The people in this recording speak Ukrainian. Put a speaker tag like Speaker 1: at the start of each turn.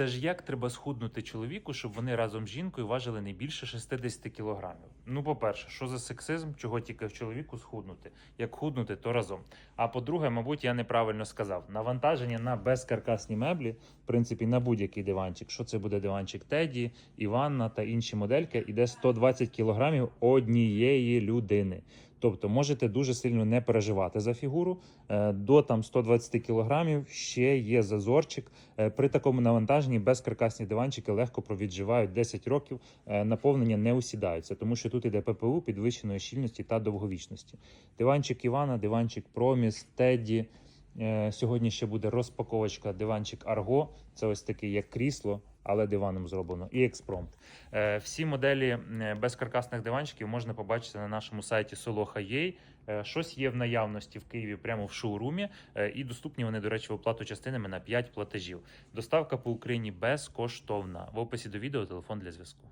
Speaker 1: Це ж як треба схуднути чоловіку, щоб вони разом з жінкою важили не більше 60 кілограмів. Ну, по-перше, що за сексизм, чого тільки в чоловіку схуднути? Як худнути, то разом. А по-друге, мабуть, я неправильно сказав. Навантаження на безкаркасні меблі, в принципі, на будь-який диванчик. Що це буде диванчик Теді, Іванна та інші модельки, іде 120 кілограмів однієї людини. Тобто можете дуже сильно не переживати за фігуру. Е, До там 120 кілограмів ще є зазорчик. Е, При такому навантаженні безкаркасні диванчики легко провідживають 10 років. е, Наповнення не усідаються, тому що тут іде ППУ підвищеної щільності та довговічності. Диванчик Івана, диванчик Проміс, Теді. Е, Сьогодні ще буде розпаковочка диванчик Арго. Це ось такий як крісло, але диваном зроблено. І експромт. Е, Всі моделі е, безкаркасних диванчиків можна побачити на нашому сайті Soloha.ua. Щось є в наявності в Києві прямо в шоурумі, і доступні вони, до речі, в оплату частинами на 5 платежів. Доставка по Україні безкоштовна. В описі до відео телефон для зв'язку.